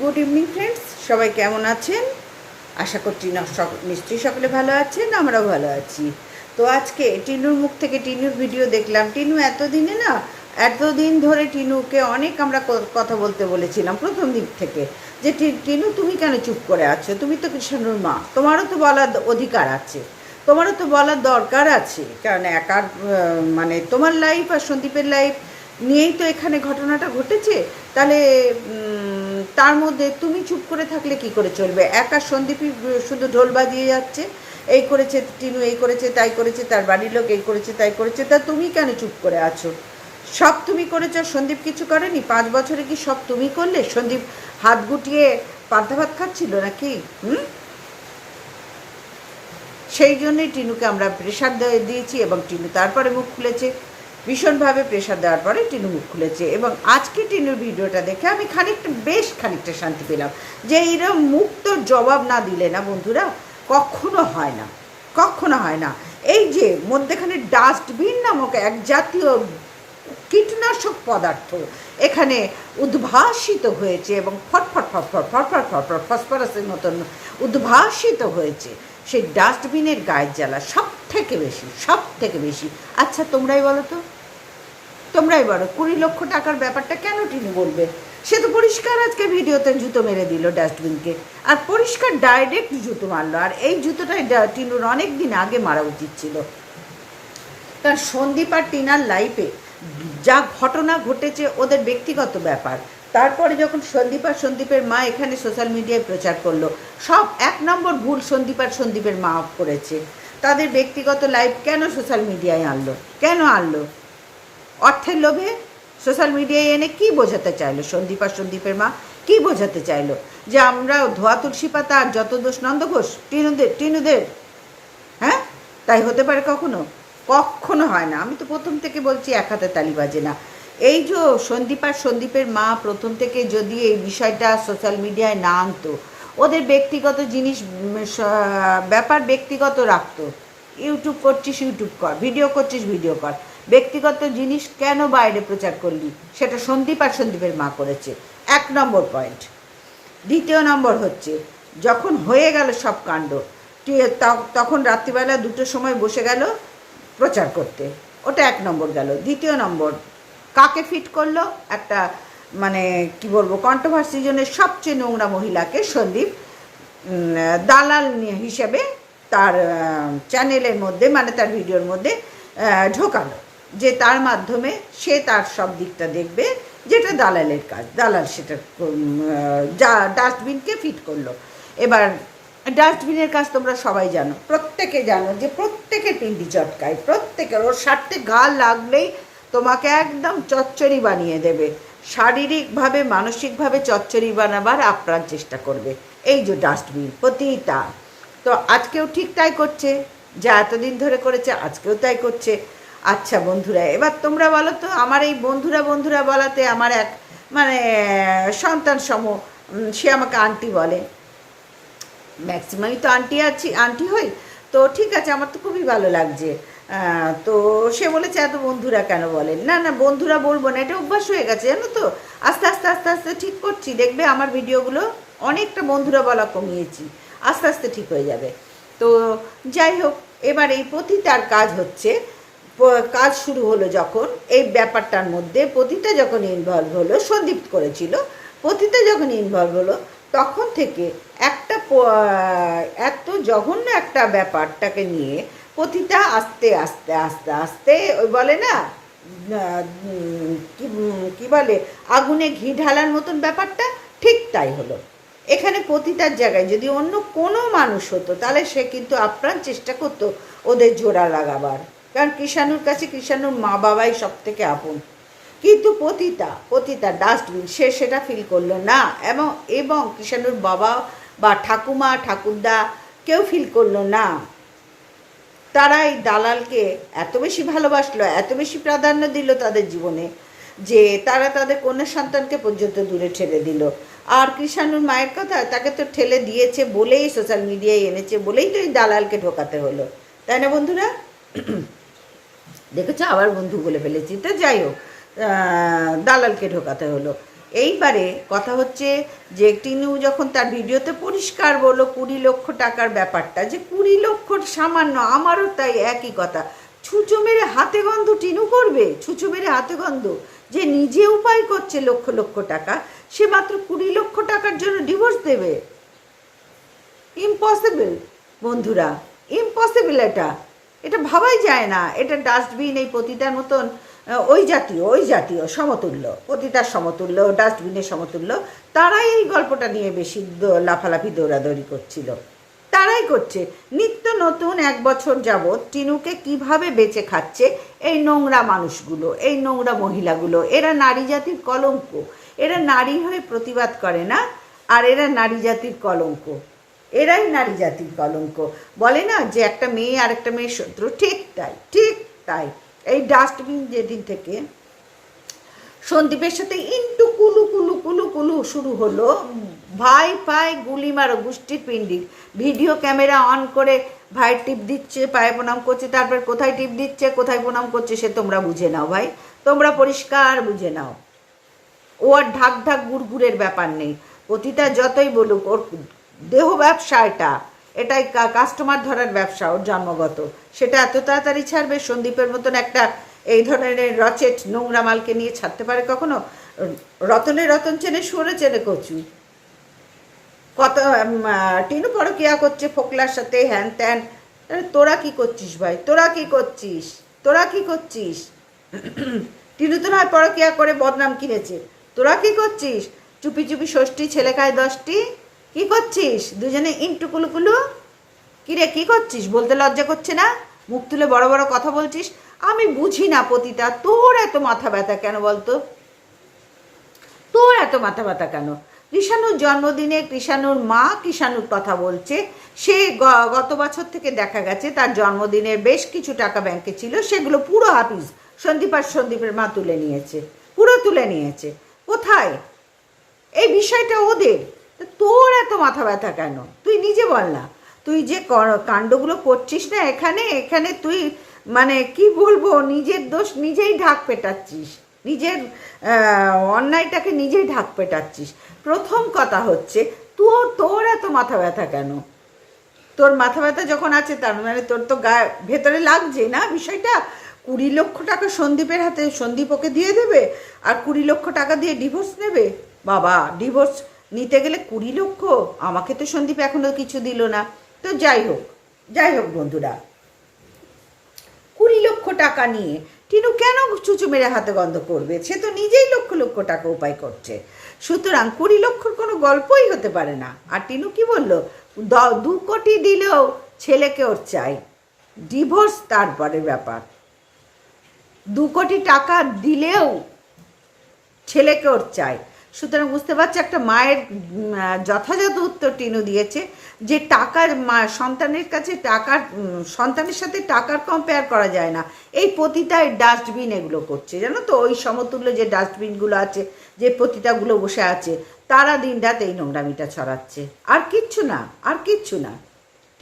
Good evening friends সবাই কেমন আছেন? আশা করছি না নিশ্চয়ই সকলে ভালো আছেন, আমরাও ভালো আছি। তো আজকে টিনুর মুখ থেকে টিনুর ভিডিও দেখলাম। টিনু এতদিনে না, এতদিন ধরে টিনুকে অনেক আমরা কথা বলতে বলেছিলাম প্রথম দিক থেকে। যে টিনু, তুমি কেন চুপ করে আছো? তুমি তো কৃষ্ণনুর মা। তোমারও তো বলার অধিকার আছে। তোমারও তো বলার দরকার আছে। কারণ একার মানে তোমার লাইফ আর সন্দীপের লাইফ নিয়েই তো এখানে ঘটনাটা ঘটেছে। তাহলে তার মধ্যে তুমি চুপ করে থাকলে কি করে চলবে? একা সন্দীপই শুধু ঢোল বাজিয়ে যাচ্ছে। এই করেছে টিনু, এই করেছে, তাই করেছে, তার বাড়ির লোক এই করেছে, তাই করেছে। তা তুমি কেন চুপ করে আছো? সব তুমি করেছ, সন্দীপ কিছু করেনি? পাঁচ বছরে কি সব তুমি করলে? সন্দীপ হাত গুটিয়ে পান্তা ভাত খাচ্ছিল নাকি? হুম? সেই জন্যই টিনুকে আমরা প্রেশার দিয়েছি এবং টিনু তারপরে মুখ খুলেছে। ভীষণভাবে প্রেশার দেওয়ার পরে টিনু মুখ খুলেছে এবং আজকে টিনুর ভিডিওটা দেখে আমি খানিকটা, বেশ খানিকটা শান্তি পেলাম যে এরম তো জবাব না দিলে না বন্ধুরা, কখনো হয় না, কখনো হয় না। এই যে মধ্যেখানে ডাস্টবিন নামক এক জাতীয় কীটনাশক পদার্থ এখানে উদ্ভাসিত হয়েছে এবং ফটফট ফটফট ফটফট ফটফট ফসফরাসের মতন উদ্ভাসিত হয়েছে। সেই ডাস্টবিনের গায়ের জ্বালা সব থেকে বেশি সব থেকে বেশি। আচ্ছা তোমরাই বলো তো? তোমরাই বলো কুড়ি লক্ষ টাকার ব্যাপারটা কেন টিনু বলবে? সে তো পরিষ্কার আজকে ভিডিওতে জুতো মেরে দিল ডাস্টবিনকে। আর পরিষ্কার ডাইরেক্ট জুতো মারলো। আর এই জুতোটাই টিনুর অনেক দিন আগে মারা উচিত ছিল। কারণ সন্দীপ আর টিনার লাইফে যা ঘটনা ঘটেছে ওদের ব্যক্তিগত ব্যাপার। তারপরে যখন সন্দীপ আর সন্দীপের মা এখানে সোশ্যাল মিডিয়ায় প্রচার করল, সব এক নম্বর ভুল সন্দীপ আর সন্দীপের মা করেছে। তাদের ব্যক্তিগত লাইফ কেন সোশ্যাল মিডিয়ায় আনলো? কেন আনলো? অর্থের লোভে সোশ্যাল মিডিয়ায় এনে কি বোঝাতে চাইলো? সন্দীপ আর সন্দীপের মা কি বোঝাতে চাইলো? যে আমরা ধোয়া তুলসী পাতা আর যত দোষ নন্দ ঘোষ টিনুদের টিনুদের হ্যাঁ? তাই হতে পারে কখনো? কখনো হয় না। আমি তো প্রথম থেকে বলছি এক হাতে তালি বাজে না। এই যে সন্দীপ আর সন্দীপের মা প্রথম থেকে যদি এই বিষয়টা সোশ্যাল মিডিয়ায় না আনতো, ওদের ব্যক্তিগত জিনিস ব্যাপার ব্যক্তিগত রাখতো। ইউটিউব করছিস, ইউটিউব কর, ভিডিও করছিস, ভিডিও কর। ব্যক্তিগত জিনিস কেন বাইরে প্রচার করলি? সেটা সন্দীপ আর সন্দীপের মা করেছে। এক নম্বর পয়েন্ট দ্বিতীয় নম্বর হচ্ছে, যখন হয়ে গেল সব কাণ্ড তখন রাত্রিবেলা দুটোর সময় বসে গেল প্রচার করতে। ওটা এক নম্বর গেল। দ্বিতীয় নম্বর, কাকে ফিট করল? একটা মানে কি বলব কন্ট্রোভার্সি জনের সবচেয়ে নোংরা মহিলাকে সন্দীপ দালাল হিসেবে তার চ্যানেলের মধ্যে মানে তার ভিডিওর মধ্যে ঢোকালো। যে তার মাধ্যমে সে তার সব দিকটা দেখবে, যেটা দালালের কাজ। দালাল সেটা যা ডাস্টবিনকে ফিট করল। এবার ডাস্টবিনের কাজ তোমরা সবাই জানো, প্রত্যেকে জানো যে প্রত্যেকে পিন্ডি চটকায়, প্রত্যেকের ওর স্বার্থে গা লাগলেই তোমাকে একদম চচ্চড়ি বানিয়ে দেবে। শারীরিকভাবে, মানসিকভাবে চচ্চড়ি বানাবার আপ্রাণ চেষ্টা করবে। এই যে ডাস্টবিন প্রতিটা তো আজকেও ঠিক তাই করছে, যা এতদিন ধরে করেছে, আজকেও তাই করছে। আচ্ছা বন্ধুরা, এবার তোমরা বলো তো, আমার এই বন্ধুরা বন্ধুরা বলাতে আমার এক মানে সন্তান সম সে আমাকে আন্টি বলে। ম্যাক্সিমামই তো আন্টি আছি, আন্টি হই। তো ঠিক আছে, আমার তো খুবই ভালো লাগছে। তো সে বলেছে, এত বন্ধুরা কেন বলেন? না না, বন্ধুরা বলব না, এটা অভ্যাস হয়ে গেছে, জানো তো? আস্তে আস্তে আস্তে আস্তে ঠিক করছি, দেখবে আমার ভিডিওগুলো অনেকটা বন্ধুরা বলা কমিয়েছি, আস্তে আস্তে ঠিক হয়ে যাবে। তো যাই হোক, এবার এই প্রতিটার কাজ হচ্ছে কাজ শুরু হলো যখন, এই ব্যাপারটার মধ্যে প্রতিটা যখন ইনভলভ হলো, সন্দীপ করেছিল প্রতিটা যখন ইনভলভ হলো, তখন থেকে একটা এত জঘন্য একটা ব্যাপারটাকে নিয়ে প্রতিটা আস্তে আস্তে আস্তে আস্তে ওই বলে না কি বলে, আগুনে ঘি ঢালার মতন ব্যাপারটা ঠিক তাই হলো। এখানে প্রতিটার জায়গায় যদি অন্য কোনো মানুষ হতো, তাহলে সে কিন্তু আপ্রাণ চেষ্টা করতো ওদের জোড়া লাগাবার। কারণ কৃষাণুর কাছে কৃষাণুর মা বাবাই সব থেকে আপন। কিন্তু পতিতা পতিতা ডাস্টবিন সে সেটা ফিল করল না এবং এবং কৃষাণুর বাবা বা ঠাকুমা, ঠাকুরদা কেউ ফিল করল না। তারা এই দালালকে এত বেশি ভালোবাসলো, এত বেশি প্রাধান্য দিল তাদের জীবনে যে তারা তাদের কন্যা সন্তানকে পর্যন্ত দূরে ঠেলে দিল। আর কৃষাণুর মায়ের কথা তাকে তো ঠেলে দিয়েছে বলেই সোশ্যাল মিডিয়ায় এনেছে বলেই তো এই দালালকে ঢোকাতে হলো। তাই না বন্ধুরা? দেখেছ? আবার বন্ধু বলে ফেলেছি। তো যাই হোক দালালকে ঢোকাতে হলো। এইবারে কথা হচ্ছে যে টিনু যখন তার ভিডিওতে পরিষ্কার বলল কুড়ি লক্ষ টাকার ব্যাপারটা, যে কুড়ি লক্ষ সামান্য, আমারও তাই একই কথা। ছুঁচো মেরে হাতে গন্ধ টিনু করবে? ছুঁচো মেরে হাতে গন্ধ? যে নিজে উপায় করছে লক্ষ লক্ষ টাকা, সে মাত্র কুড়ি লক্ষ টাকার জন্য ডিভোর্স দেবে? ইম্পসিবল বন্ধুরা। ইম্পসিবল এটা। এটা ভাবাই যায় না। এটা ডাস্টবিন এই পতিতার মতন ওই জাতীয় ওই জাতীয়, সমতুল্য। পতিতার সমতুল্য ডাস্টবিনের সমতুল্য। তারাই এই গল্পটা নিয়ে বেশি লাফালাফি, দৌড়াদৌড়ি করছিল। তারাই করছে। নিত্য নতুন এক বছর যাবৎ টিনুকে কীভাবে বেঁচে খাচ্ছে এই নোংরা মানুষগুলো, এই নোংরা মহিলাগুলো? এরা নারী জাতির কলঙ্ক। এরা নারী হয়ে প্রতিবাদ করে না, আর এরা নারী জাতির কলঙ্ক। এরাই নারী জাতির কলঙ্ক। বলে না যে একটা মেয়ে আর একটা মেয়ের শত্রু, ঠিক তাই ঠিক তাই। এই ডাস্টবিন যেদিন থেকে সন্দীপের সাথে ইন্টু কুলু কুলু কুলু কুলু শুরু হলো, ভাই ভাই গুলি মারো, গোষ্ঠীর পিন্ডি। ভিডিও ক্যামেরা অন করে ভাই টিপ দিচ্ছে, পায়ে প্রণাম করছে, তারপর কোথায় টিপ দিচ্ছে, কোথায় প্রণাম করছে সে তোমরা বুঝে নাও ভাই। তোমরা পরিষ্কার বুঝে নাও। ও আর ঢাক ঢাক গুড়গুড়ের ব্যাপার নেই। পতিতা যতই বলুক, ওর দেহ ব্যবসা এটা এটাই কাস্টমার ধরার ব্যবসা ওর জন্মগত। সেটা এত তাড়াতাড়ি ছাড়বে? সন্দীপের মতন একটা এই ধরনের রচেট নোংরা মালকে নিয়ে ছাড়তে পারে কখনো? রতনে রতন চেনে, সরে চেনে কচু। কত টিনু পরকিয়া করছে ফোকলার সাথে, হ্যান ত্যান। তোরা কি করছিস ভাই? তোরা কি করছিস? তোরা কি করছিস? টিনু তো নয় পরকিয়া করে বদনাম কিনেছে। তোরা কি করছিস? চুপি চুপি ষষ্ঠী, ছেলে খায় দশটি। কি করছিস? দুজনে ইন্টু কুলুকুলু কিরে, কি করছিস? বলতে লজ্জা করছে না? মুখ তুলে বড় বড় কথা বলছিস? আমি বুঝি না পতিতা, তোর এত মাথা ব্যথা কেন বলতো? তোর এত মাথা ব্যথা কেন? কৃষাণুর জন্মদিনে কৃষাণুর মা কৃষাণুর কথা বলছে। সে গত বছর থেকে দেখা গেছে, তার জন্মদিনের বেশ কিছু টাকা ব্যাংকে ছিল, সেগুলো পুরো হাফিজ সন্দীপ আর সন্দীপের মা তুলে নিয়েছে। পুরো তুলে নিয়েছে। কোথায়? এই বিষয়টা ওদের। তোর এত মাথা ব্যথা কেন? তুই নিজে বল না। তুই যে কাণ্ডগুলো করছিস না এখানে এখানে তুই মানে কি বলব, নিজের দোষ নিজেই ঢাক পেটাচ্ছিস। নিজের অন্যায়টাকে নিজেই ঢাক পেটাচ্ছিস। প্রথম কথা হচ্ছে তোর তোর এত মাথা ব্যথা কেন? তোর মাথা ব্যথা যখন আছে, তার মানে তোর তো গায়ে ভেতরে লাগছে না বিষয়টা? কুড়ি লক্ষ টাকা সন্দীপের হাতে, সন্দীপ ওকে দিয়ে দেবে, আর কুড়ি লক্ষ টাকা দিয়ে ডিভোর্স নেবে? বাবা ডিভোর্স নিতে গেলে কুড়ি লক্ষ? আমাকে তো সন্দীপ এখনও কিছু দিল না। তো যাই হোক যাই হোক বন্ধুরা। কুড়ি লক্ষ টাকা নিয়ে টিনু কেন চুচু মেরে হাতে গন্ধ করবে? সে তো নিজেই লক্ষ লক্ষ টাকা উপায় করছে। সুতরাং কুড়ি লক্ষর কোনো গল্পই হতে পারে না। আর টিনু কি বলল? দ- কোটি দিলেও ছেলেকে ওর চাই। ডিভোর্স তারপরের ব্যাপার। দু কোটি টাকা দিলেও ছেলেকে ওর চাই। সুতরাং বুঝতে পারছ, একটা মায়ের যথাযথ উত্তর টিনু দিয়েছে যে টাকার মা, সন্তানের কাছে টাকার সন্তানের সাথে টাকার কম্পেয়ার করা যায় না। এই পতিতায় ডাস্টবিন এগুলো করছে, জানো তো? ওই সমতুল্য যে ডাস্টবিনগুলো আছে, যে পতিতাগুলো বসে আছে, তারা দিন রাত এই নোংরামিটা ছড়াচ্ছে। আর কিচ্ছু না, আর কিচ্ছু না।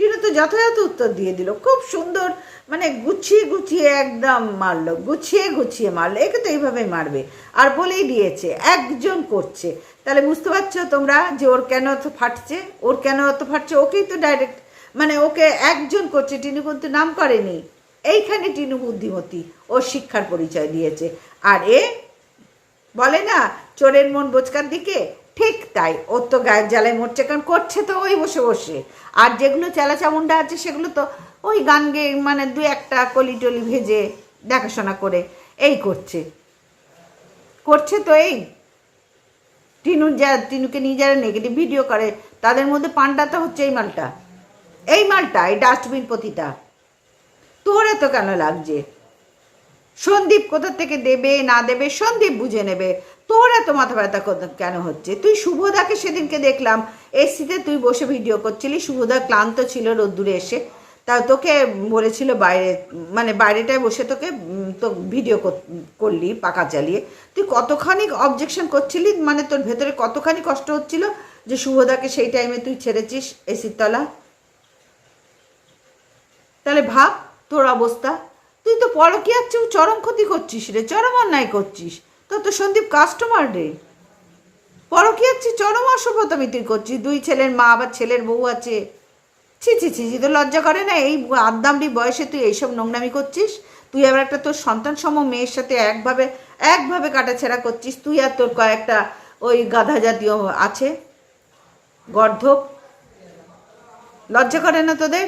টিনু তো যথাযথ উত্তর দিয়ে দিল। খুব সুন্দর মানে গুছিয়ে গুছিয়ে একদম মারলো, গুছিয়ে গুছিয়ে মারলো। একে তো এইভাবেই মারবে। আর বলেই দিয়েছে, একজন করছে। তাহলে বুঝতে পারছ তোমরা যে ওর কেন অত ফাটছে? ওর কেন অত ফাটছে? ওকেই তো ডাইরেক্ট মানে ওকে একজন করছে, টিনু কিন্তু নাম করেনি। এইখানে টিনু বুদ্ধিমতী, ওর শিক্ষার পরিচয় দিয়েছে। আর এ, বলে না, চোরের মন বোচকার দিকে ঠিক তাই ওর তো গায়ের জ্বালায় মরছে, কারণ করছে তো ওই বসে বসে। আর যেগুলো চেলা চামুন্ডা আছে সেগুলো তো ওই গান গেয়ে মানে দু একটা কলি টলি ভেজে দেখাশোনা করে, এই করছে। করছে তো এই। টিনু যা, টিনুকে নিয়ে যারা নেগেটিভ ভিডিও করে, তাদের মধ্যে পান্ডা তো হচ্ছে এই মালটা। এই মালটা, এই ডাস্টবিন প্রতিটা তোর এত কেন লাগছে? সন্দীপ কোথা থেকে দেবে, না দেবে, সন্দীপ বুঝে নেবে। তোর এত মাথা ব্যথা কেন হচ্ছে? তুই শুভদাকে সেদিনকে দেখলাম। এসিতে তুই বসে ভিডিও করছিলি। শুভদা ক্লান্ত ছিল রোদ্দুরে এসে। তা তোকে বলেছিল বাইরে মানে বাইরেটায় বসে তোকে তো ভিডিও করলি পাকা চালিয়ে। তুই কতখানি অবজেকশন করছিলি? মানে তোর ভেতরে কতখানি কষ্ট হচ্ছিল যে শুভদাকে সেই টাইমে তুই ছেড়েছিস এসির তলা তাহলে ভাব, তোর অবস্থা। তুই তো পরকিয়ার চেয়েও চরম ক্ষতি করছিস রে। চরম অন্যায় করছিস। তোর তো সন্দীপ কাস্টমার রে। পরকী হচ্ছে চরম অসভ্যতামি তুই করছিস দুই ছেলের মা আবার ছেলের বউ আছে। ছি ছি ছি তো লজ্জা করে না? এই আদ্দামড়ি বয়সে তুই এইসব নোংরামি করছিস? তুই আবার একটা তোর সন্তান সম মেয়ের সাথে একভাবে একভাবে কাটাছেড়া করছিস? তুই আর তোর কয়েকটা ওই গাধা জাতীয় আছে? গর্ধপ লজ্জা করে না তোদের?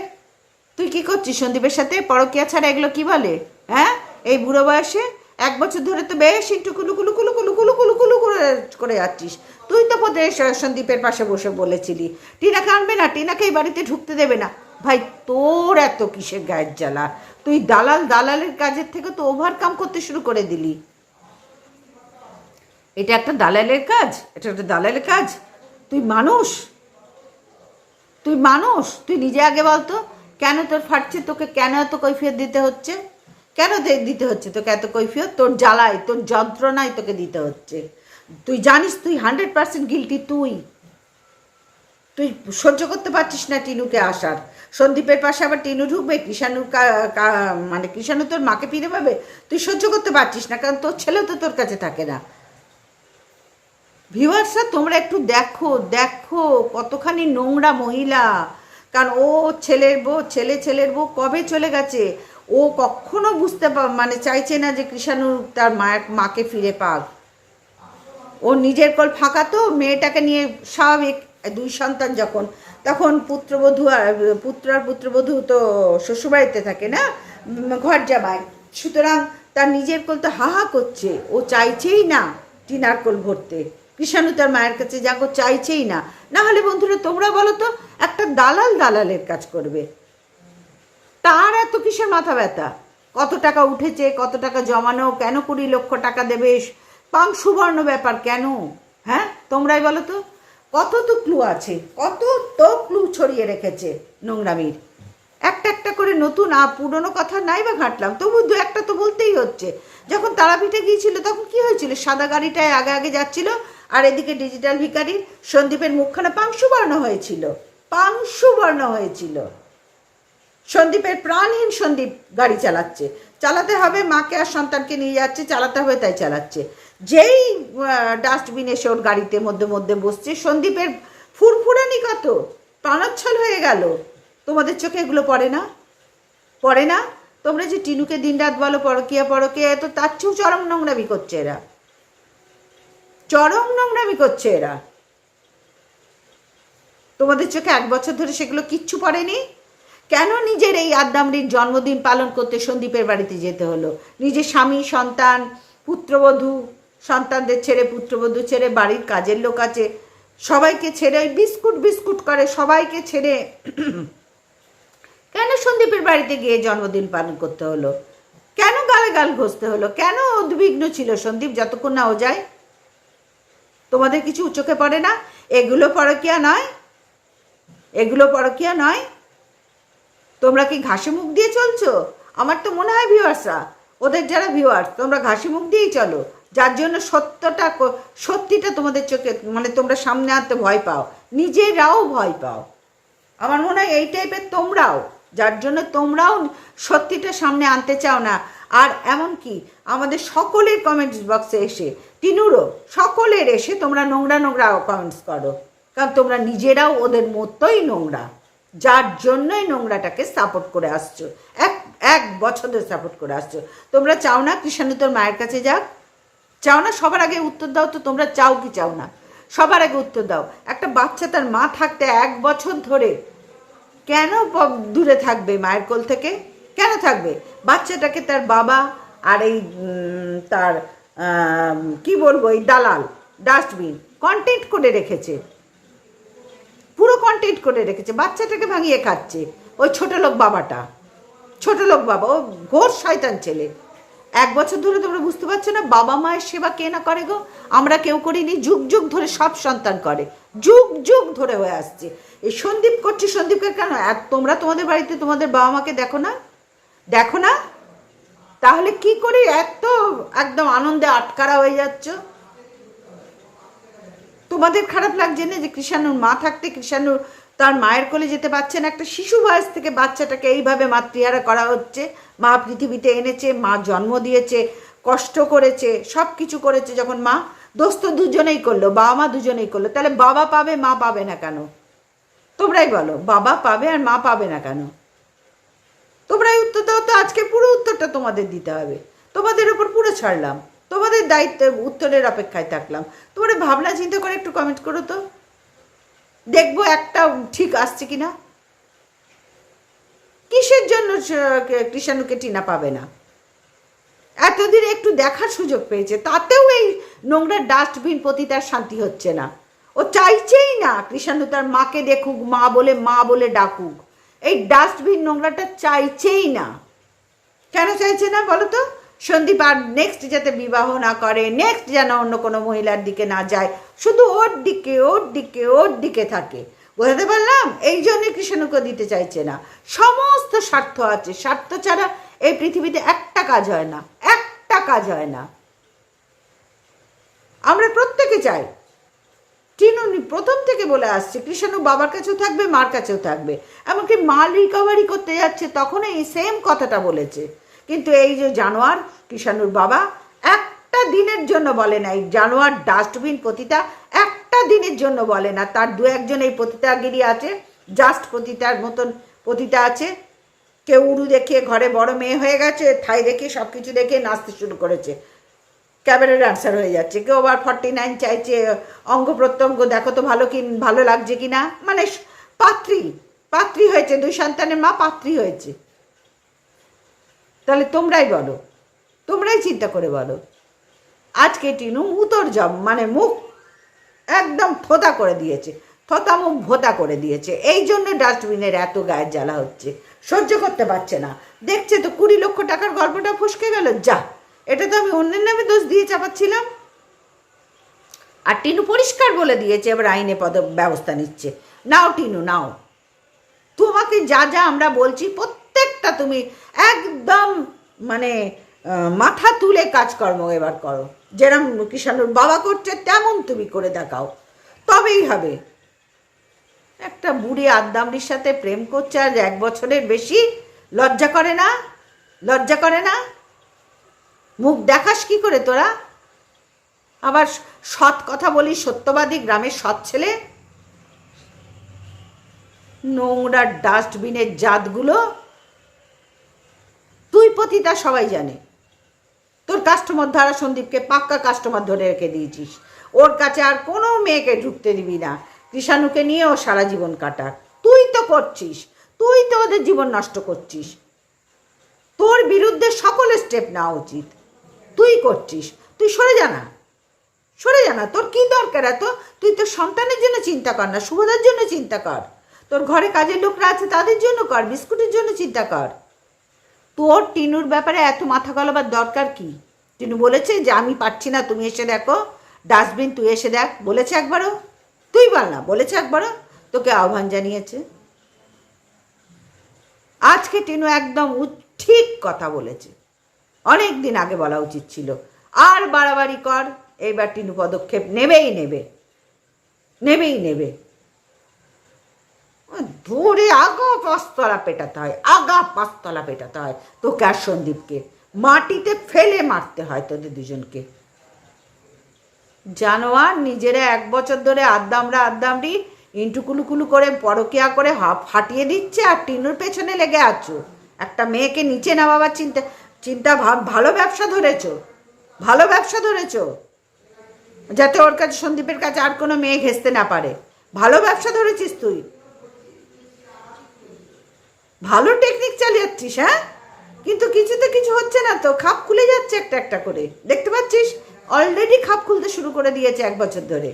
তুই কি করছিস সন্দীপের সাথে? পরকিয়া ছাড়া এগুলো কি বলে? হ্যাঁ? এই বুড়ো বয়সে? এক বছর ধরে তো বেশ একটু কুলু কুলু কুলু কুলু কুলু কুলু কুলু করে করে যাচ্ছিস। তুই তো পদে সন্দীপের পাশে বসে বলেছিলি টিনাকে আনবে না, টিনাকে এই বাড়িতে ঢুকতে দেবে না। ভাই, তোর এত কিসের গায়ের জ্বালা? তুই দালাল দালালের কাজের থেকে তো ওভারকাম করতে শুরু করে দিলি। এটা একটা দালালের কাজ, এটা একটা দালালের কাজ। তুই মানুষ? তুই মানুষ? তুই নিজে আগে বলতো, কেন তোর ফাটছে, তোকে কেন এত কৈফিয়ত দিতে হচ্ছে? কেন দিতে হচ্ছে তোকে এত কৈফিয়ত? তোর জ্বালায়, তোর যন্ত্রণায় তোকে দিতে হচ্ছে। তুই জানিস, তুই হান্ড্রেড পার্সেন্ট গিলটি তুই। তুই সহ্য করতে পারছিস না টিনুকে আসার। সন্দীপের পাশে আবার টিনু ঢুকবে, কৃষাণু মানে কৃষাণু তোর মাকে ফিরে পাবে। তুই সহ্য করতে পারছিস না, কারণ তোর ছেলেও তো তোর কাছে থাকে না। ভিউয়ার্সরা তোমরা একটু দেখো দেখো, কতখানি নোংরা মহিলা। কারণ ও ছেলের বউ, ছেলে ছেলের বউ কবে চলে গেছে? ও কখনো বুঝতে মানে চাইছে না যে কৃষাণু তার মায়ের মাকে ফিরে পাক। ও নিজের কল ফাঁকা তো, মেয়েটাকে নিয়ে স্বাভাবিক দুই সন্তান যখন, তখন পুত্রবধূ আর, পুত্র আর পুত্রবধূ তো শ্বশুরবাড়িতে থাকে না ঘর জামাই। সুতরাং তার নিজের কোল তো হা হা করছে, ও চাইছেই না টিনার কোল ভরতে। কৃষাণু তার মায়ের কাছে যাকো চাইছেই না। না হলে বন্ধুরা তোমরা বলো তো, একটা দালাল দালালের কাজ করবে। তার এত কিসের মাথা ব্যথা? কত টাকা উঠেছে, কত টাকা জমানো, কেন কুড়ি লক্ষ টাকা দেবে? পাং সুবর্ণ ব্যাপার কেন? হ্যাঁ তোমরাই বলো তো। কত তো ক্লু আছে, কত তো ক্লু ছড়িয়ে রেখেছে নোংরামির। একটা একটা করে নতুন, আ, পুরনো কথা নাই বা ঘাটলাম। তবু দু একটা তো বলতেই হচ্ছে। যখন তারাপীঠে গিয়েছিল, তখন কি হয়েছিল? সাদা গাড়িটায় আগে আগে যাচ্ছিল, আর এদিকে ডিজিটাল ভিকারির সন্দীপের মুখখানা পাংশুবর্ণ হয়েছিল। পাংশুবর্ণ হয়েছিল। সন্দীপের প্রাণহীন সন্দীপ গাড়ি চালাচ্ছে। চালাতে হবে মাকে আর সন্তানকে নিয়ে যাচ্ছে, চালাতে হবে তাই চালাচ্ছে। যেই ডাস্টবিন এসে ওর গাড়িতে মধ্যে মধ্যে বসছে, সন্দীপের ফুরফুরানি কত? প্রাণচ্ছল হয়ে গেল। তোমাদের চোখে এগুলো পড়ে না? পড়ে না? তোমরা যে টিনুকে দিনরাত বলো, পরকিয়া পরকিয়া তো তার চেয়েও চরম নোংরামি করছে এরা। চরম নোংরামি করছে এরা। তোমাদের চোখে এক বছর ধরে সেগুলো কিচ্ছু পড়েনি? কেন নিজের এই আদ্দামরির জন্মদিন পালন করতে সন্দীপের বাড়িতে যেতে হলো? নিজের স্বামী, সন্তান, পুত্রবধূ, সন্তানদের ছেড়ে পুত্রবধূ ছেড়ে বাড়ির কাজের লোক আছে, সবাইকে ছেড়ে ওই বিস্কুট বিস্কুট করে সবাইকে ছেড়ে। কেন সন্দীপের বাড়িতে গিয়ে জন্মদিন পালন করতে হলো? কেন গালে গাল ঘষতে হলো? কেন উদ্বিগ্ন ছিল সন্দীপ যতক্ষণ না ও যায়? তোমাদের কিছু চোখে পড়ে না? এগুলো পরকিয়া নয়। এগুলো পরকিয়া নয়। তোমরা কি ঘাসে মুখ দিয়ে চলছো? আমার তো মনে হয় ভিউয়ার্সরা, ওদের যারা ভিউয়ার্স, তোমরা ঘাসি মুখ দিয়েই চলো। যার জন্য সত্যটা সত্যিটা তোমাদের চোখে মানে তোমরা সামনে আনতে ভয় পাও। নিজেরাও ভয় পাও। আমার মনে হয় এই টাইপের তোমরাও, যার জন্য তোমরাও সত্যিটা সামনে আনতে চাও না। আর এমন কি, আমাদের সকলের কমেন্টস বক্সে এসে টিনুরও সকলের এসে তোমরা নোংরা নোংরা কমেন্টস করো। কারণ তোমরা নিজেরাও ওদের মতোই নোংরা। যার জন্যই নোংরাটাকে সাপোর্ট করে আসছো। এক এক বছর ধরে সাপোর্ট করে আসছো। তোমরা চাও না, কৃষাণু তোর মায়ের কাছে যাক? চাও না, সবার আগে উত্তর দাও তো তোমরা চাও কি চাও না? সবার আগে উত্তর দাও। একটা বাচ্চা তার মা থাকতে এক বছর ধরে কেন দূরে থাকবে মায়ের কোল থেকে? কেন থাকবে? বাচ্চাটাকে তার বাবা আর এই তার কি বলব, এই দালাল ডাস্টবিন কন্টেন্ট করে রেখেছে। পুরো কন্টেন্ট করে রেখেছে, বাচ্চাটাকে ভাঙিয়ে খাচ্ছে, ওই ছোট লোক বাবাটা, ছোট লোক বাবা, ও ঘোর শয়তান ছেলে। এক বছর ধরে তোমরা বুঝতে পারছ না, বাবা মায়ের সেবা কে না করে গো? আমরা কেউ করিনি, যুগ যুগ ধরে সব সন্তান করে, যুগ যুগ ধরে হয়ে আসছে। এই সন্দীপ করছে, সন্দীপকে কেন? তোমরা তোমাদের বাড়িতে তোমাদের বাবা মাকে দেখো না? দেখো না? তাহলে কি করে? এত একদম আনন্দে আটকারা হয়ে যাচ্ছ। তোমাদের খারাপ লাগছে না যে কৃষাণুর মা থাকতে কৃষাণুর তার মায়ের কোলে যেতে পারছে না? একটা শিশু বয়স থেকে বাচ্চাটাকে এইভাবে মাতৃহারা করা হচ্ছে। মা পৃথিবীতে এনেছে, মা জন্ম দিয়েছে, কষ্ট করেছে সব কিছু করেছে যখন মা দোস্ত দুজনেই করল, বাবা মা দুজনেই করল। তাহলে বাবা পাবে, মা পাবে না কেন? তোমরাই বলো, বাবা পাবে আর মা পাবে না কেন? তোমরাই উত্তর দাও তো, আজকে পুরো উত্তরটা তোমাদের দিতে হবে। তোমাদের উপর পুরো ছাড়লাম। তোমাদের দায়িত্ব উত্তরের অপেক্ষায় থাকলাম। তোমরা ভাবনা চিন্তা করে একটু কমেন্ট করো তো। দেখব একটা ঠিক আসছে কিনা। কিসের জন্য কৃষাণুকে টিনা পাবে না? এতদিন একটু দেখার সুযোগ পেয়েছে, তাতেও এই নোংরা ডাস্টবিন প্রতি তার শান্তি হচ্ছে না। ও চাইছেই না কৃষাণু তার মাকে দেখুক, মা বলে মা বলে ডাকুক। এই ডাস্টবিন নোংরাটা চাইছেই না। কেন চাইছে না বলো তো? সন্দীপ আর নেক্সট যাতে বিবাহ না করে নেক্সট যেন অন্য কোনো মহিলার দিকে না যায়, শুধু ওর দিকে ওর দিকে ওর দিকে থাকে। বোঝাতে পারলাম? এই জন্যে কৃষ্ণকে দিতে চাইছে না। সমস্ত স্বার্থ আছে। স্বার্থ ছাড়া এই পৃথিবীতে একটা কাজ হয় না। একটা কাজ হয় না। আমরা প্রত্যেকে চাই। টিনু নি- প্রথম থেকে বলে আসছে কৃষাণু বাবার কাছেও থাকবে, মার কাছেও থাকবে। এমনকি মাল রিকভারি করতে যাচ্ছে তখন এই সেম কথাটা বলেছে। কিন্তু এই যে জানোয়ার, কৃষাণুর বাবা, একটা দিনের জন্য বলে না এই জানোয়ার ডাস্টবিন পতিতা একটা দিনের জন্য বলে না। তার দু একজন এই পতিতাগিরি আছে, জাস্ট পতিতার মতন পতিতা আছে। কেউ উড়ু দেখে ঘরে বড় মেয়ে হয়ে গেছে থাই দেখে সব কিছু দেখে নাচতে শুরু করেছে। ক্যাবেরের আনসার হয়ে যাচ্ছে। কেউ আবার ফর্টি নাইন চাইছে, অঙ্গ প্রত্যঙ্গ, দেখো তো ভালো কি, ভালো লাগছে কি না মানে পাত্রী পাত্রী হয়েছে, দুই সন্তানের মা পাত্রী হয়েছে। তাহলে তোমরাই বলো। তোমরাই চিন্তা করে বলো। আজকে টিনু মুতর জব মানে মুখ একদম থোতা করে দিয়েছে। থতা মুখ ভোতা করে দিয়েছে। এই জন্য ডাস্টবিনের এত গায়ের জ্বালা হচ্ছে। সহ্য করতে পারছে না। দেখছে তো কুড়ি লক্ষ টাকার গল্পটা ফসকে গেল। যা, এটা তো আমি অন্যের নামে দোষ দিয়ে চাপাচ্ছিলাম। আর টিনু পরিষ্কার বলে দিয়েছে, এবার আইনে পদ ব্যবস্থা নিচ্ছে। নাও টিনু, নাও। তোমাকে যা যা আমরা বলছি প্রত্যেকটা তুমি একদম মানে মাথা তুলে কাজকর্ম এবার করো। যেরম কিষানুর বাবা করছে, তেমন তুমি করে দেখাও। তবেই হবে। একটা বুড়ি আদ্দামরির সাথে প্রেম করছে আর এক বছরের বেশি লজ্জা করে না? লজ্জা করে না? মুখ দেখাস কি করে তোরা? আবার সৎ কথা বলি, সত্যবাদী গ্রামের সৎ ছেলে? নোংরা ডাস্টবিনের জাতগুলো তুই পতিতা সবাই জানে। তোর কাস্টমার ধারা সন্দীপকে পাক্কা কাস্টমার ধরে রেখে দিয়েছিস। ওর কাছে আর কোনো মেয়েকে ঢুকতে দিবি না। কৃষাণুকে নিয়ে ও সারা জীবন কাটাক। তুই তো করছিস। তুই তো ওদের জীবন নষ্ট করছিস। তোর বিরুদ্ধে সকলের স্টেপ নেওয়া উচিত। তুই করছিস। তুই সরে জানা সরে জানা তোর কি দরকার এত? তুই তোর সন্তানের জন্য চিন্তা কর না। শুভদার জন্য চিন্তা কর। তোর ঘরে কাজের লোকরা আছে তাদের জন্য কর। বিস্কুটের জন্য চিন্তা কর। তোর টিনুর ব্যাপারে এত মাথা গলাবার দরকার কি? টিনু বলেছে যে, আমি পারছি না, তুমি এসে দেখো। ডাস্টবিন তুই এসে দেখ। বলেছে একবারও? তুই বল না, বলেছে একবারও? তোকে আহ্বান জানিয়েছে। আজকে টিনু একদম ঠিক কথা বলেছে। অনেক দিন আগে বলা উচিত ছিল, আর বাড়াবাড়ি কর। এইবার টিনু পদক্ষেপ নেবেই নেবে। নেবেই নেবে। ধরে আগা পাঁচতলা পেটাতে হয়, আগা পাঁচতলা পেটাতে হয়। তোকে আর সন্দীপকে, মাটিতে ফেলে মারতে হয় তোদের দুজনকে। জানোয়ার, নিজেরা এক বছর ধরে আদ্দামরা আদ্দামরি ইন্টুকুলুকুলু করে, পরকিয়া করে ফাটিয়ে দিচ্ছে আর টিনুর পেছনে লেগে আছো। একটা মেয়েকে নিচে নামাবার চিন্তা চিন্তা ভালো ব্যবসা ধরেছো? ভালো ব্যবসা ধরেছ? যাতে ওর কাছে, সন্দীপের কাছে আর কোনো মেয়ে ঘেসতে না পারে। ভালো ব্যবসা ধরেছিস তুই? ভালো টেকনিক চালিয়েছিস হ্যাঁ? কিন্তু কিছুতে কিছু হচ্ছে না তো, খাপ খুলে যাচ্ছে একটা একটা করে। দেখতে পাচ্ছিস? অলরেডি খাপ খুলতে শুরু করে দিয়েছে এক বছর ধরে।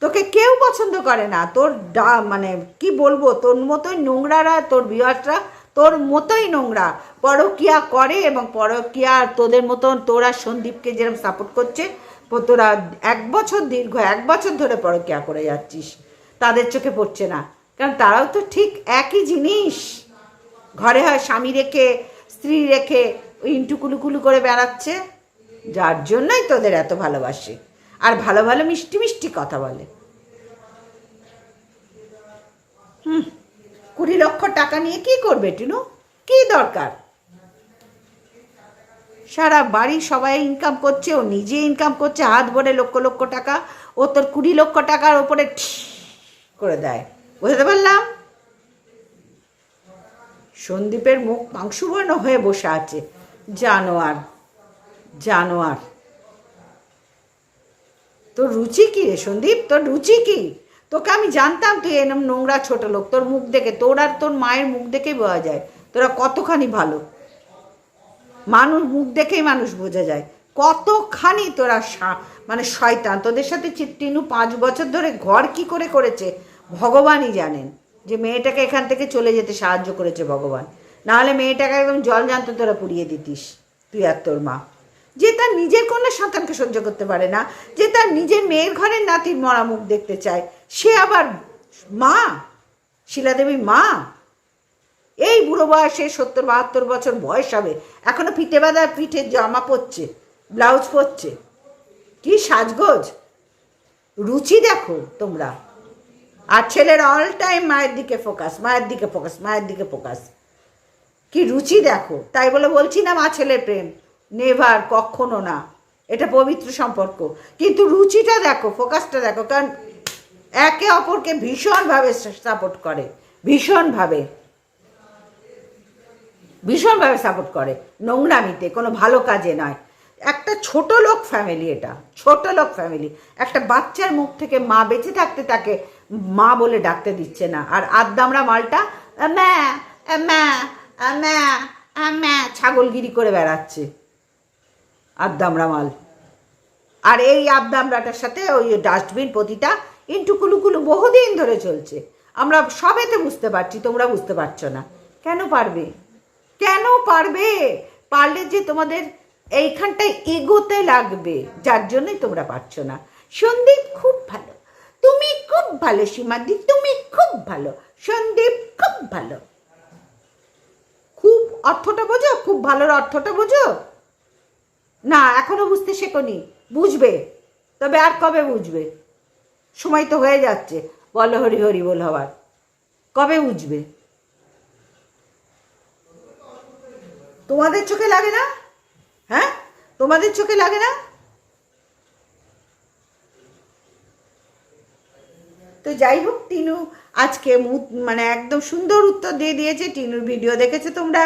তোকে কেউ পছন্দ করে না। তোর ডা মানে কি বলব, তোর মতোই নোংরারা, তোর বিয়াসরা তোর মতোই নোংরা। পরকিয়া করে এবং পরকিয়া তোদের মতন, তোরা সন্দীপকে যেরকম সাপোর্ট করছে তোরা এক বছর দীর্ঘ, এক বছর ধরে পরকিয়া করে যাচ্ছিস। তাদের চোখে পড়ছে না। কারণ তারাও তো ঠিক একই জিনিস। ঘরে হয় স্বামী রেখে, স্ত্রী রেখে, ওই ইন্টুকুলুকুলু করে বেড়াচ্ছে। যার জন্যই তোদের এত ভালোবাসে। আর ভালো ভালো মিষ্টি মিষ্টি কথা বলে। হুম, কুড়ি লক্ষ টাকা নিয়ে কি করবে টিনু? কি দরকার? সারা বাড়ি সবাই ইনকাম করছে, ও নিজে ইনকাম করছে, হাত ভরে লক্ষ লক্ষ টাকা, ও তোর কুড়ি লক্ষ টাকার ওপরে করে দেয়। বুঝতে পারলাম? সন্দীপের মুখ মাংসবর্ণ হয়ে বসে আছে। জানোয়ার জানোয়ার। তোর রুচি কি রে সন্দীপ? তোর রুচি কি? তোকে আমি জানতাম তুই এরম নোংরা ছোট লোক। তোর মুখ দেখে, তোর আর তোর মায়ের মুখ দেখেই বোঝা যায়। তোরা কতখানি ভালো। মানুষ মুখ দেখেই মানুষ বোঝা যায়। কতখানি তোরা মানে শয়তান। তোদের সাথে চি- টিনু পাঁচ বছর ধরে ঘর কি করে করেছে, ভগবানই জানেন। যে মেয়েটাকে এখান থেকে চলে যেতে সাহায্য করেছে ভগবান। নাহলে মেয়েটাকে একদম জল জানতো তোরা পুড়িয়ে দিতিস তুই আর তোর মা। যে তার নিজের কন্যা সন্তানকে সহ্য করতে পারে না, যে তার নিজের মেয়ের ঘরের নাতির মরা মুখ দেখতে চায়, সে আবার মা, শিলাদেবী মা। এই বুড়ো বয়সে সত্তর, বাহাত্তর বছর বয়স হবে, এখনও ফিতে বাঁধা পিঠে জামা পরছে, ব্লাউজ পরছে। কি সাজগোজ? রুচি দেখো তোমরা। আর ছেলের অল টাইম মায়ের দিকে ফোকাস মায়ের দিকে ফোকাস মায়ের দিকে ফোকাস কি রুচি দেখো, তাই বলে বলছি না মা ছেলের প্রেম। নেভার কখনো না। এটা পবিত্র সম্পর্ক। কিন্তু রুচিটা দেখো ফোকাসটা দেখো, কারণ একে অপরকে ভীষণভাবে সাপোর্ট করে, ভীষণভাবে। ভীষণভাবে সাপোর্ট করে। নোংরামিতে, কোনো ভালো কাজে নয়। একটা ছোট লোক ফ্যামিলি এটা, ছোট লোক ফ্যামিলি একটা বাচ্চার মুখ থেকে মা বেঁচে থাকতে তাকে মা বলে ডাকতে দিচ্ছে না। আর আদ্দামরা মালটা ম্যা ম্যা ম্যা ম্যা ছাগলগিরি করে বেড়াচ্ছে আদ্দামরা মাল। আর এই আবদামরাটার সাথে ওই ডাস্টবিন প্রতিটা ইন্টু কুলুকুলু বহুদিন ধরে চলছে। আমরা সবেতে বুঝতে পারছি, তোমরা বুঝতে পারছ না। কেন পারবে? কেন পারবে? পারলে যে তোমাদের এইখানটায় এগোতে লাগবে, যার জন্যই তোমরা পারছ না। সন্দীপ খুব ভালো। তুমি খুব ভালো, সীমাদি, তুমি খুব ভালো। সন্দীপ খুব ভালো। খুব অর্থটা বোঝো? খুব ভালোর অর্থটা বোঝো? না, এখনও বুঝতে শেখনি। বুঝবে, তবে আর কবে বুঝবে? সময় তো হয়ে যাচ্ছে। বলো হরি হরি বল হবার। কবে বুঝবে তোমাদের চোখে লাগে না? হ্যাঁ? তোমাদের চোখে লাগে না? তো যাই হোক, টিনু আজকে মানে একদম সুন্দর উত্তর দিয়ে দিয়েছে। টিনুর ভিডিও দেখেছে তোমরা?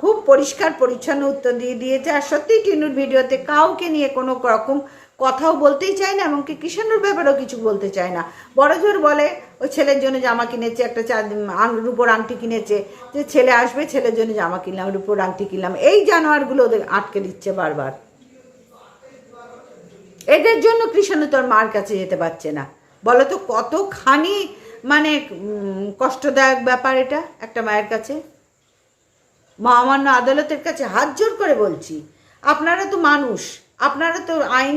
খুব পরিষ্কার, পরিচ্ছন্ন উত্তর দিয়ে দিয়েছে। আর সত্যি টিনুর ভিডিওতে কাউকে নিয়ে কোনো রকম কথাও বলতেই চায় না, এমনকি কিষানুর ব্যাপারেও কিছু বলতে চায় না। বড় জোর বলে, ওই ছেলের জন্য জামা কিনেছে, একটা চা রূপোর আংটি কিনেছে। যে ছেলে আসবে, ছেলের জন্য জামা কিনলাম, রূপোর আংটি কিনলাম। এই জানোয়ারগুলো ওদের আটকে দিচ্ছে বারবার। এদের জন্য কৃষাণু তোর মার কাছে যেতে পারছে না। বলো তো, কতখানি মানে কষ্টদায়ক ব্যাপার এটা একটা মায়ের কাছে? মহামান্য আদালতের কাছে হাত জোর করে বলছি। আপনারা তো মানুষ, আপনারা তো আইন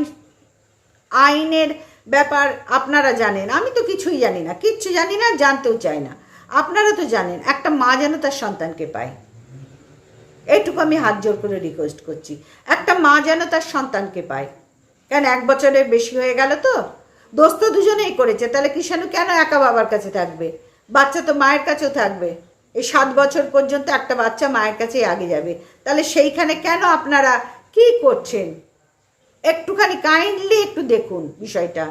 আইনের ব্যাপার আপনারা জানেন। আমি তো কিছুই জানি না, কিচ্ছু জানি না, জানতেও চাই না। আপনারা তো জানেন, একটা মা যেন তার সন্তানকে পায়। এইটুকু আমি হাত জোর করে রিকোয়েস্ট করছি। একটা মা যেন তার সন্তানকে পায়। কেন, এক বছরের বেশি হয়ে গেল তো? দোস্ত দুজনেই করেছে, তাহলে কিষাণু কেন একা বাবার কাছে থাকবে? বাচ্চা তো মায়ের কাছেও থাকবে। এই সাত বছর পর্যন্ত একটা বাচ্চা মায়ের কাছেই আগে যাবে। তাহলে সেইখানে কেন আপনারা কি করছেন? একটুখানি কাইন্ডলি একটু দেখুন বিষয়টা,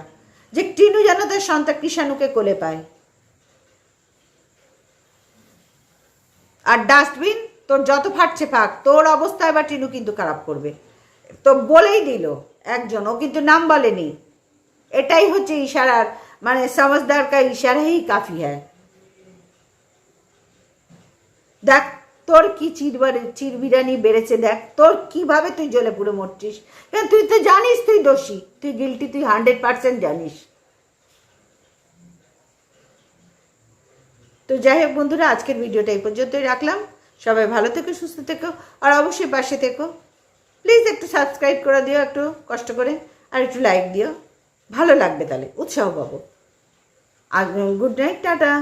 যে টিনু যেন তার সন্তান কৃষাণুকে কোলে পায়। আর ডাস্টবিন তোর যত ফাটছে ফাঁক, তোর অবস্থা এবার টিনু কিন্তু খারাপ করবে। তো বলেই দিল একজন, ও কিন্তু নাম বলেনি। এটাই হচ্ছে ইশারার মানে সমজদার কা ইশারা কাফি হ্যায়। দেখ তোর কি চিরবারে চিরবিরানি বেড়েছে দেখ, তোর কীভাবে তুই জ্বলে পুরো মরছিস? কারণ তুই তো জানিস তুই দোষী, তুই গিলটি তুই হান্ড্রেড পার্সেন্ট জানিস। তো যাই হোক বন্ধুরা, আজকের ভিডিওটা এই পর্যন্তই রাখলাম। সবাই ভালো থেকো, সুস্থ থেকো, আর অবশ্যই পাশে থেকো। প্লিজ একটু সাবস্ক্রাইব করে দিও, একটু কষ্ট করে, আর একটু লাইক দিও। ভালো লাগবে তাহলে, উৎসাহ পাবো। আর গুড নাইট, টাটা।